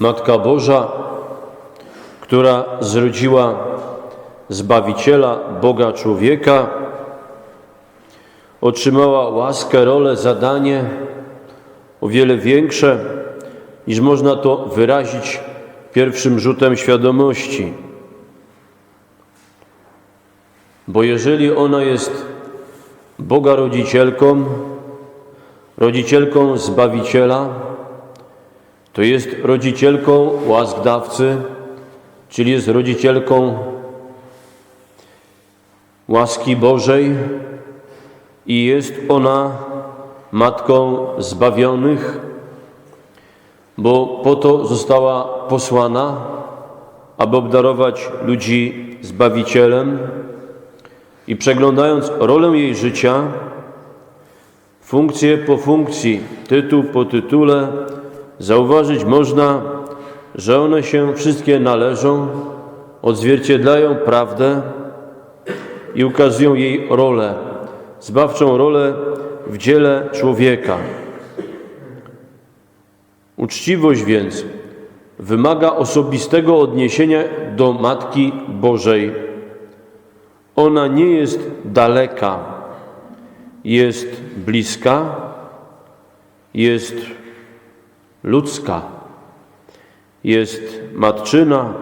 Matka Boża, która zrodziła Zbawiciela, Boga człowieka, otrzymała łaskę, rolę, zadanie o wiele większe, niż można to wyrazić pierwszym rzutem świadomości. Bo jeżeli ona jest Boga rodzicielką, rodzicielką Zbawiciela, to jest rodzicielką łask dawcy, czyli jest rodzicielką łaski Bożej i jest ona matką zbawionych, bo po to została posłana, aby obdarować ludzi Zbawicielem. I przeglądając rolę jej życia, funkcję po funkcji, tytuł po tytule, zauważyć można, że one się wszystkie należą, odzwierciedlają prawdę i ukazują jej rolę, zbawczą rolę w dziele człowieka. Uczciwość więc wymaga osobistego odniesienia do Matki Bożej. Ona nie jest daleka, jest bliska, jest ludzka, jest matczyna,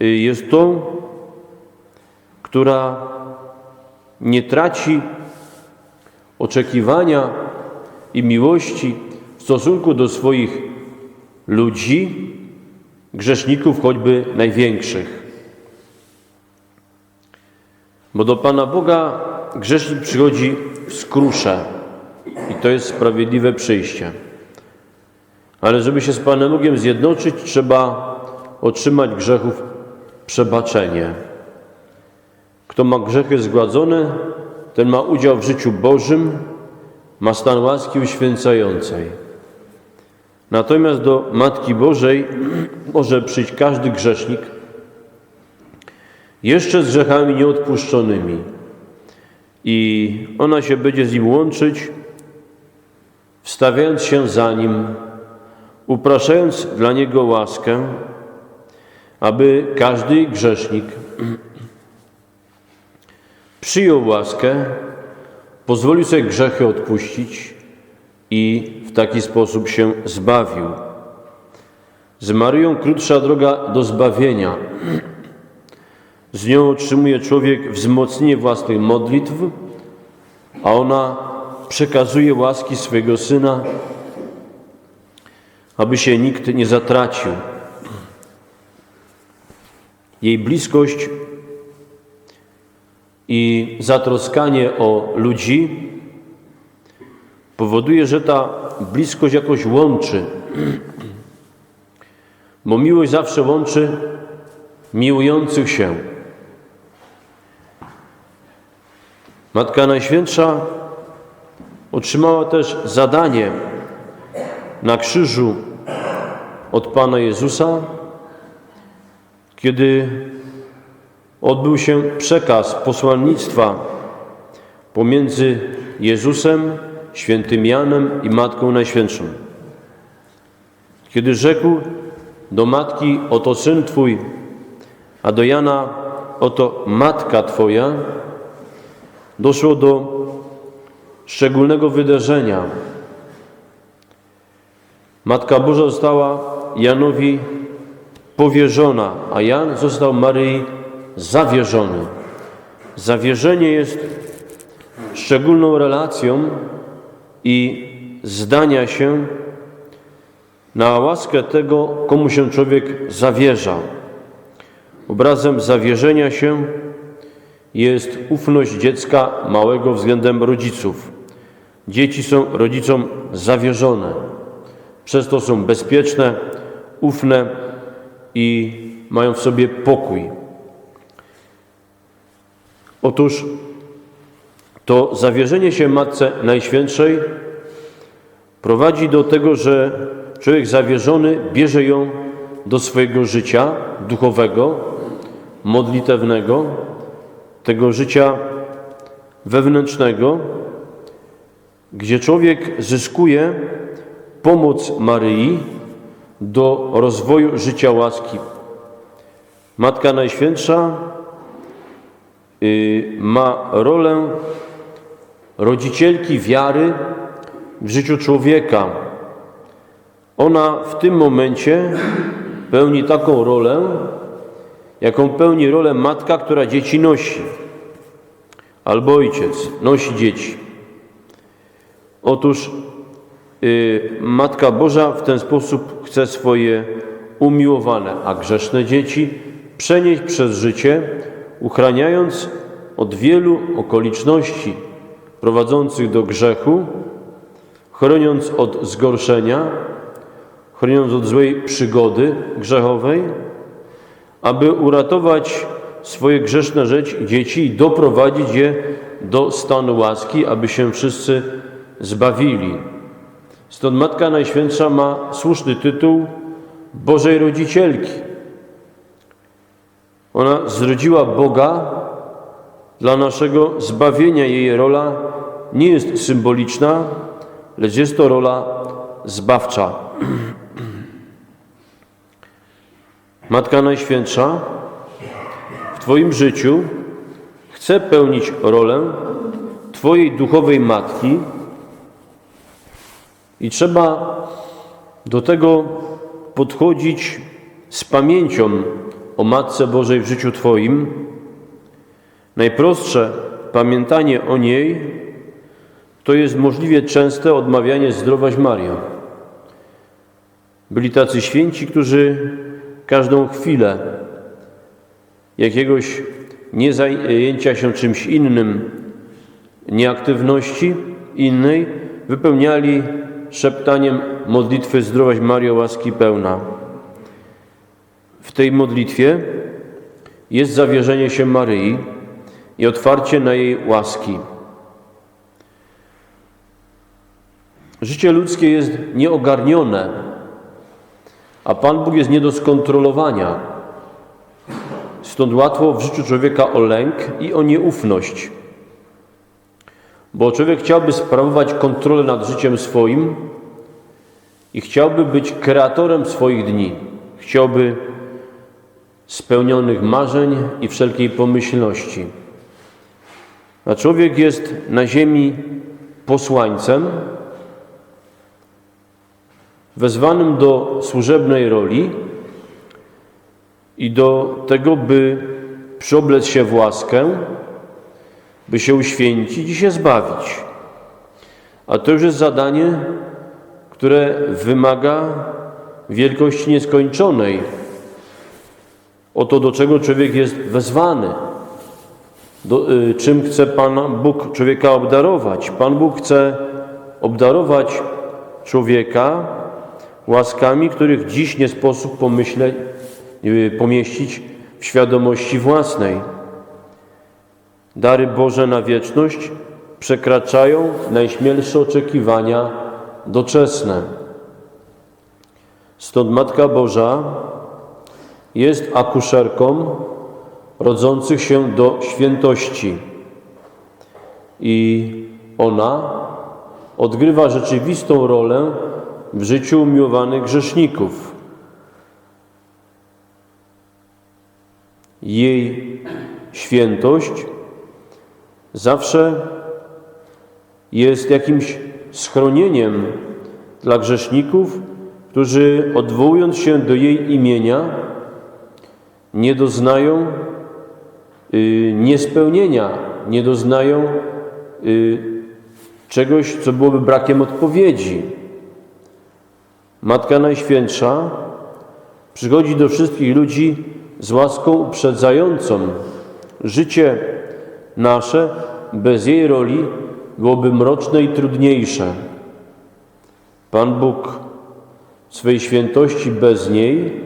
jest tą, która nie traci oczekiwania i miłości w stosunku do swoich ludzi, grzeszników, choćby największych. Bo do Pana Boga grzesznik przychodzi w skrusze i to jest sprawiedliwe przyjście. Ale żeby się z Panem Bogiem zjednoczyć, trzeba otrzymać grzechów przebaczenie. Kto ma grzechy zgładzone, ten ma udział w życiu Bożym, ma stan łaski uświęcającej. Natomiast do Matki Bożej może przyjść każdy grzesznik, jeszcze z grzechami nieodpuszczonymi. I ona się będzie z nim łączyć, wstawiając się za nim, upraszając dla niego łaskę, aby każdy grzesznik przyjął łaskę, pozwolił sobie grzechy odpuścić i w taki sposób się zbawił. Z Maryją krótsza droga do zbawienia. Z nią otrzymuje człowiek wzmocnienie własnych modlitw, a ona przekazuje łaski swego Syna, aby się nikt nie zatracił. Jej bliskość i zatroskanie o ludzi powoduje, że ta bliskość jakoś łączy. Bo miłość zawsze łączy miłujących się. Matka Najświętsza otrzymała też zadanie na krzyżu od Pana Jezusa, kiedy odbył się przekaz posłannictwa pomiędzy Jezusem, świętym Janem i Matką Najświętszą. Kiedy rzekł do matki, oto syn Twój, a do Jana, oto matka Twoja, doszło do szczególnego wydarzenia. Matka Boża została Janowi powierzona, a Jan został Maryi zawierzony. Zawierzenie jest szczególną relacją i zdania się na łaskę tego, komu się człowiek zawierza. Obrazem zawierzenia się jest ufność dziecka małego względem rodziców. Dzieci są rodzicom zawierzone, przez to są bezpieczne, ufne i mają w sobie pokój. Otóż to zawierzenie się Matce Najświętszej prowadzi do tego, że człowiek zawierzony bierze ją do swojego życia duchowego, modlitewnego, tego życia wewnętrznego, gdzie człowiek zyskuje pomoc Maryi, do rozwoju życia łaski. Matka Najświętsza y, ma rolę rodzicielki wiary w życiu człowieka. Ona w tym momencie pełni taką rolę, jaką pełni rolę matka, która dzieci nosi, albo ojciec nosi dzieci. Otóż Matka Boża w ten sposób chce swoje umiłowane, a grzeszne dzieci przenieść przez życie, uchraniając od wielu okoliczności prowadzących do grzechu, chroniąc od zgorszenia, chroniąc od złej przygody grzechowej, aby uratować swoje grzeszne rzecz, dzieci i doprowadzić je do stanu łaski, aby się wszyscy zbawili. Stąd Matka Najświętsza ma słuszny tytuł Bożej Rodzicielki. Ona zrodziła Boga dla naszego zbawienia. Jej rola nie jest symboliczna, lecz jest to rola zbawcza. Matka Najświętsza w Twoim życiu chce pełnić rolę Twojej duchowej matki i trzeba do tego podchodzić z pamięcią o Matce Bożej w życiu Twoim. Najprostsze pamiętanie o niej to jest możliwie częste odmawianie zdrowaś Mario. Byli tacy święci, którzy każdą chwilę jakiegoś niezajęcia się czymś innym, nieaktywności innej, wypełniali szeptaniem modlitwy Zdrowaś Mario, łaski pełna. W tej modlitwie jest zawierzenie się Maryi i otwarcie na jej łaski. Życie ludzkie jest nieogarnione, a Pan Bóg jest nie do skontrolowania. Stąd łatwo w życiu człowieka o lęk i o nieufność. Bo człowiek chciałby sprawować kontrolę nad życiem swoim i chciałby być kreatorem swoich dni. Chciałby spełnionych marzeń i wszelkiej pomyślności. A człowiek jest na ziemi posłańcem, wezwanym do służebnej roli i do tego, by przyoblec się w łaskę, by się uświęcić i się zbawić. A to już jest zadanie, które wymaga wielkości nieskończonej. Oto do czego człowiek jest wezwany. Do, y, czym chce Pan Bóg człowieka obdarować? Pan Bóg chce obdarować człowieka łaskami, których dziś nie sposób pomyśleć, y, pomieścić w świadomości własnej. Dary Boże na wieczność przekraczają najśmielsze oczekiwania doczesne. Stąd Matka Boża jest akuszerką rodzących się do świętości i ona odgrywa rzeczywistą rolę w życiu umiłowanych grzeszników. Jej świętość zawsze jest jakimś schronieniem dla grzeszników, którzy odwołując się do jej imienia, nie doznają y, niespełnienia, nie doznają y, czegoś, co byłoby brakiem odpowiedzi. Matka Najświętsza przychodzi do wszystkich ludzi z łaską uprzedzającą. Życie nasze bez jej roli byłoby mroczne i trudniejsze. Pan Bóg swej świętości bez niej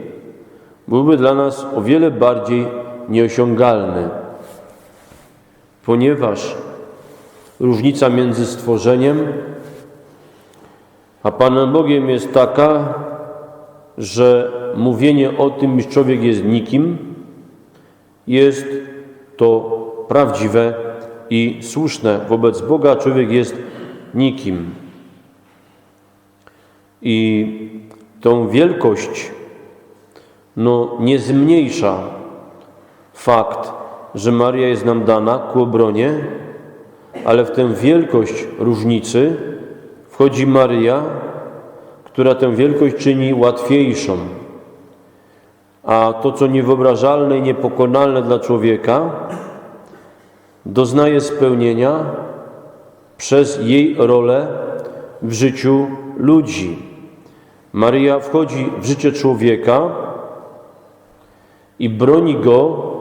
byłby dla nas o wiele bardziej nieosiągalny, ponieważ różnica między stworzeniem a Panem Bogiem jest taka, że mówienie o tym, iż człowiek jest nikim, jest to prawdziwe i słuszne. Wobec Boga człowiek jest nikim. I tą wielkość no, nie zmniejsza fakt, że Maria jest nam dana ku obronie, ale w tę wielkość różnicy wchodzi Maryja, która tę wielkość czyni łatwiejszą. A to, co niewyobrażalne i niepokonalne dla człowieka, doznaje spełnienia przez jej rolę w życiu ludzi. Maryja wchodzi w życie człowieka i broni go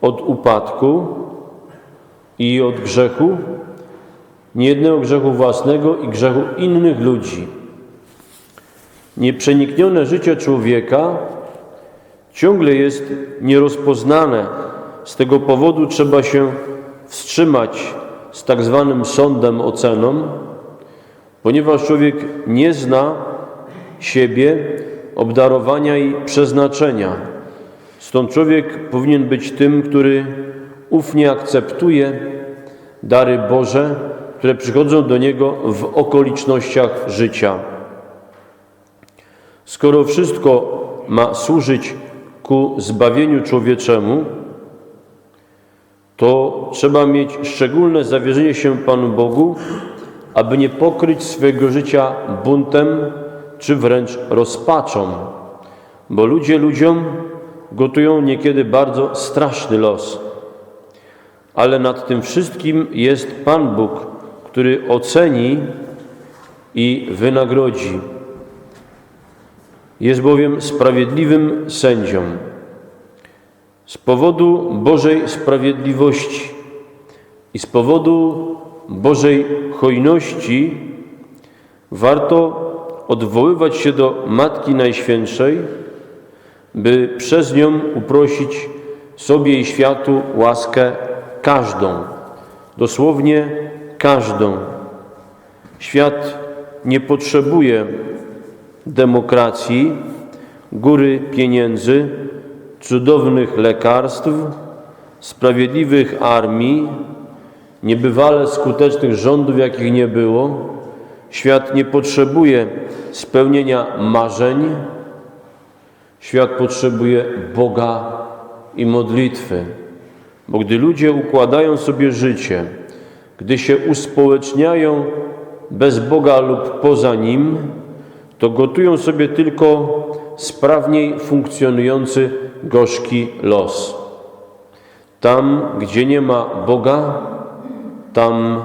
od upadku i od grzechu, niejednego grzechu własnego i grzechu innych ludzi. Nieprzeniknione życie człowieka ciągle jest nierozpoznane. Z tego powodu trzeba się wstrzymać z tak zwanym sądem, oceną, ponieważ człowiek nie zna siebie, obdarowania i przeznaczenia. Stąd człowiek powinien być tym, który ufnie akceptuje dary Boże, które przychodzą do niego w okolicznościach życia. Skoro wszystko ma służyć ku zbawieniu człowieczemu, to trzeba mieć szczególne zawierzenie się Panu Bogu, aby nie pokryć swojego życia buntem czy wręcz rozpaczą, bo ludzie ludziom gotują niekiedy bardzo straszny los. Ale nad tym wszystkim jest Pan Bóg, który oceni i wynagrodzi. Jest bowiem sprawiedliwym sędzią. Z powodu Bożej sprawiedliwości i z powodu Bożej hojności warto odwoływać się do Matki Najświętszej, by przez nią uprosić sobie i światu łaskę każdą, dosłownie każdą. Świat nie potrzebuje demokracji, góry pieniędzy, cudownych lekarstw, sprawiedliwych armii, niebywale skutecznych rządów, jakich nie było. Świat nie potrzebuje spełnienia marzeń, świat potrzebuje Boga i modlitwy. Bo gdy ludzie układają sobie życie, gdy się uspołeczniają bez Boga lub poza Nim, to gotują sobie tylko sprawniej funkcjonujący gorzki los. Tam, gdzie nie ma Boga, tam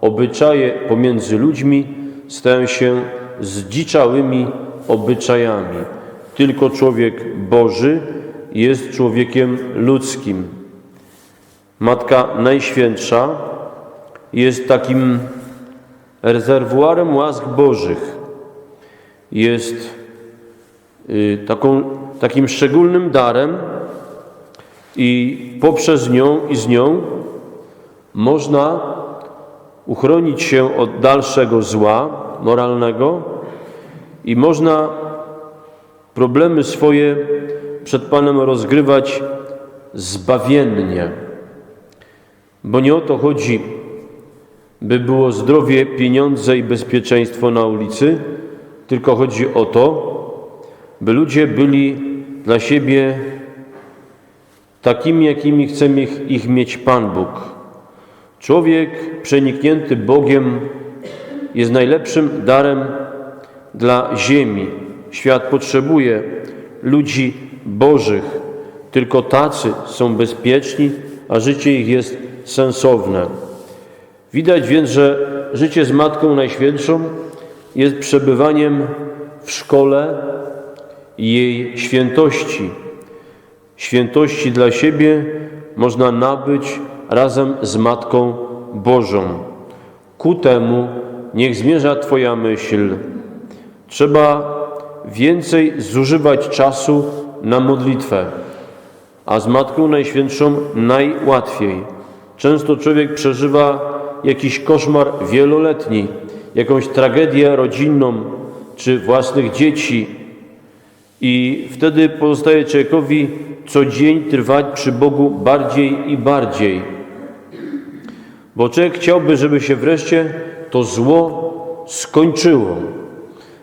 obyczaje pomiędzy ludźmi stają się zdziczałymi obyczajami. Tylko człowiek Boży jest człowiekiem ludzkim. Matka Najświętsza jest takim rezerwuarem łask Bożych. Jest taką, takim szczególnym darem i poprzez nią i z nią można uchronić się od dalszego zła moralnego i można problemy swoje przed Panem rozgrywać zbawiennie. Bo nie o to chodzi, by było zdrowie, pieniądze i bezpieczeństwo na ulicy, tylko chodzi o to, by ludzie byli dla siebie takimi, jakimi chce ich, ich mieć Pan Bóg. Człowiek przeniknięty Bogiem jest najlepszym darem dla ziemi. Świat potrzebuje ludzi Bożych, tylko tacy są bezpieczni, a życie ich jest sensowne. Widać więc, że życie z Matką Najświętszą jest przebywaniem w szkole jej świętości. Świętości dla siebie można nabyć razem z Matką Bożą. Ku temu niech zmierza Twoja myśl. Trzeba więcej zużywać czasu na modlitwę, a z Matką Najświętszą najłatwiej. Często człowiek przeżywa jakiś koszmar wieloletni, jakąś tragedię rodzinną czy własnych dzieci, i wtedy pozostaje człowiekowi co dzień trwać przy Bogu bardziej i bardziej. Bo człowiek chciałby, żeby się wreszcie to zło skończyło,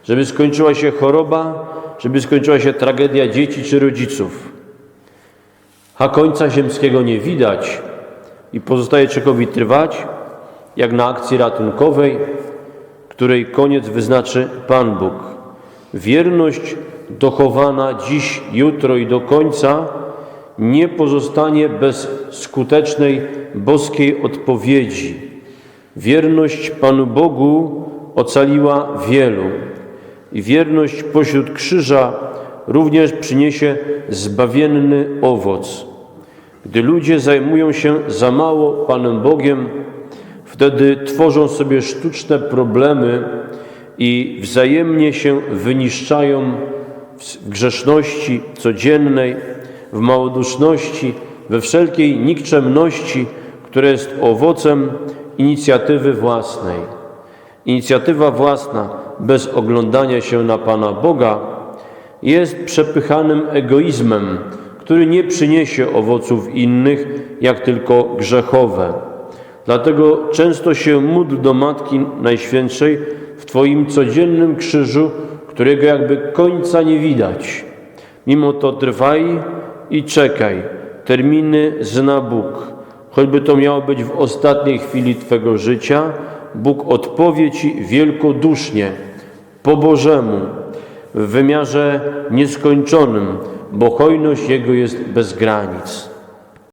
żeby skończyła się choroba, żeby skończyła się tragedia dzieci czy rodziców. A końca ziemskiego nie widać i pozostaje człowiekowi trwać, jak na akcji ratunkowej, której koniec wyznaczy Pan Bóg. Wierność dochowana dziś, jutro i do końca nie pozostanie bez skutecznej boskiej odpowiedzi. Wierność Panu Bogu ocaliła wielu i wierność pośród krzyża również przyniesie zbawienny owoc. Gdy ludzie zajmują się za mało Panem Bogiem, wtedy tworzą sobie sztuczne problemy i wzajemnie się wyniszczają w grzeszności codziennej, w małoduszności, we wszelkiej nikczemności, która jest owocem inicjatywy własnej. Inicjatywa własna, bez oglądania się na Pana Boga, jest przepychanym egoizmem, który nie przyniesie owoców innych, jak tylko grzechowe. Dlatego często się módl do Matki Najświętszej w Twoim codziennym krzyżu, którego jakby końca nie widać. Mimo to trwaj i czekaj. Terminy zna Bóg. Choćby to miało być w ostatniej chwili Twego życia, Bóg odpowie Ci wielkodusznie, po Bożemu, w wymiarze nieskończonym, bo hojność Jego jest bez granic.